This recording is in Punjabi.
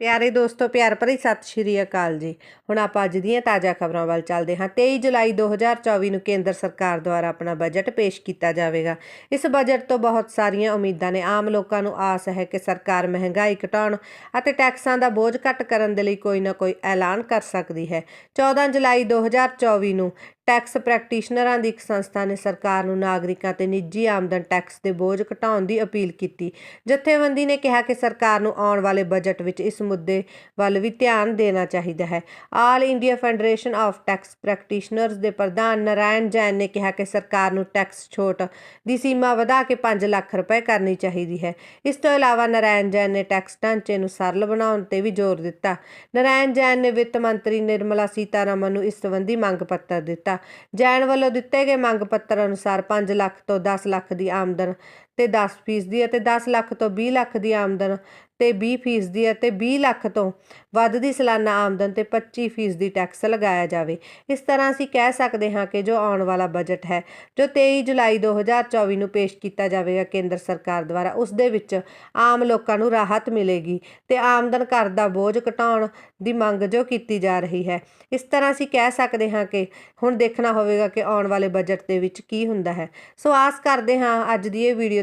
ਪਿਆਰੇ ਦੋਸਤੋ, ਪਿਆਰ ਭਰੀ ਸਤਿ ਸ਼੍ਰੀ ਅਕਾਲ ਜੀ। ਹੁਣ ਆਪਾਂ ਅੱਜ ਦੀਆਂ ਤਾਜ਼ਾ ਖਬਰਾਂ ਵੱਲ ਚੱਲਦੇ ਹਾਂ। 23 ਜੁਲਾਈ 2024 ਨੂੰ ਕੇਂਦਰ ਸਰਕਾਰ ਦੁਆਰਾ ਆਪਣਾ ਬਜਟ ਪੇਸ਼ ਕੀਤਾ ਜਾਵੇਗਾ। ਇਸ ਬਜਟ ਤੋਂ ਬਹੁਤ ਸਾਰੀਆਂ ਉਮੀਦਾਂ ਨੇ। ਆਮ ਲੋਕਾਂ ਨੂੰ ਆਸ ਹੈ ਕਿ ਸਰਕਾਰ ਮਹਿੰਗਾਈ ਘਟਾਉਣ ਅਤੇ ਟੈਕਸਾਂ ਦਾ ਬੋਝ ਘੱਟ ਕਰਨ ਦੇ ਲਈ ਕੋਈ ਨਾ ਕੋਈ ਐਲਾਨ ਕਰ ਸਕਦੀ ਹੈ। 14 ਜੁਲਾਈ 2024 ਨੂੰ ਟੈਕਸ ਪ੍ਰੈਕਟੀਸ਼ਨਰਾਂ ਦੀ ਇੱਕ ਸੰਸਥਾ ਨੇ ਸਰਕਾਰ ਨੂੰ ਨਾਗਰਿਕਾਂ ਤੇ ਨਿੱਜੀ ਆਮਦਨ ਟੈਕਸ ਦੇ ਬੋਝ ਘਟਾਉਣ ਦੀ ਅਪੀਲ ਕੀਤੀ। ਜਥੇਬੰਦੀ ਨੇ ਕਿਹਾ ਕਿ ਸਰਕਾਰ ਨੂੰ ਆਉਣ ਵਾਲੇ ਬਜਟ ਵਿੱਚ ਇਸ ਮੁੱਦੇ ਵੱਲ ਵੀ ਧਿਆਨ ਦੇਣਾ ਚਾਹੀਦਾ ਹੈ। All India federation of tax practitioners ਦੇ ਪ੍ਰਧਾਨ ਨਾਰਾਇਣ ਜੈਨ ਨੇ ਕਿਹਾ ਕਿ ਸਰਕਾਰ ਨੂੰ ਟੈਕਸ ਛੋਟ ਦੀ ਸੀਮਾ ਵਧਾ ਕੇ 5 ਲੱਖ ਰੁਪਏ ਕਰਨੀ ਚਾਹੀਦੀ ਹੈ। ਇਸ ਤੋਂ ਇਲਾਵਾ ਨਾਰਾਇਣ ਜੈਨ ਨੇ ਟੈਕਸ ਢਾਂਚੇ ਨੂੰ ਸਰਲ ਬਣਾਉਣ ਤੇ ਵੀ ਜ਼ੋਰ ਦਿੱਤਾ। ਨਾਰਾਇਣ ਜੈਨ ਨੇ ਵਿੱਤ ਮੰਤਰੀ ਨਿਰਮਲਾ ਸੀਤਾਰਮਨ ਨੂੰ ਇਸ ਸੰਬੰਧੀ ਮੰਗ ਪੱਤਰ ਦਿੱਤਾ। ਜੈਨ ਵੱਲੋਂ ਦਿੱਤੇ ਗਏ ਮੰਗ ਪੱਤਰ ਅਨੁਸਾਰ 5 ਲੱਖ ਤੋਂ 10 ਲੱਖ ਦੀ ਆਮਦਨ ਤੇ 10 ਫੀਸਦੀ ਅਤੇ 10 ਲੱਖ ਤੋਂ 20 ਲੱਖ ਦੀ ਆਮਦਨ ਤੇ 20 ਫੀਸਦੀ ਅਤੇ 20 ਲੱਖ ਤੋਂ ਵੱਧ ਦੀ ਸਾਲਾਨਾ ਆਮਦਨ ਤੇ 25 ਫੀਸਦੀ ਟੈਕਸ ਲਗਾਇਆ ਜਾਵੇ। ਇਸ ਤਰ੍ਹਾਂ ਅਸੀਂ ਕਹਿ ਸਕਦੇ ਹਾਂ ਕਿ ਜੋ ਆਉਣ ਵਾਲਾ ਬਜਟ ਹੈ, ਜੋ 23 ਜੁਲਾਈ 2024 ਨੂੰ ਪੇਸ਼ ਕੀਤਾ ਜਾਵੇਗਾ ਕੇਂਦਰ ਸਰਕਾਰ ਦੁਆਰਾ, ਉਸ ਦੇ ਵਿੱਚ ਆਮ ਲੋਕਾਂ ਨੂੰ ਰਾਹਤ ਮਿਲੇਗੀ ਤੇ ਆਮਦਨ ਕਰ ਦਾ ਬੋਝ ਘਟਾਉਣ ਦੀ ਮੰਗ ਜੋ ਕੀਤੀ ਜਾ ਰਹੀ ਹੈ। ਇਸ ਤਰ੍ਹਾਂ ਅਸੀਂ ਕਹਿ ਸਕਦੇ ਹਾਂ ਕਿ ਹੁਣ ਦੇਖਣਾ ਹੋਵੇਗਾ ਕਿ ਆਉਣ ਵਾਲੇ ਬਜਟ ਦੇ ਵਿੱਚ ਕੀ ਹੁੰਦਾ ਹੈ। ਸੋ ਆਸ ਕਰਦੇ ਹਾਂ ਅੱਜ ਦੀ ਇਹ ਵੀਡੀਓ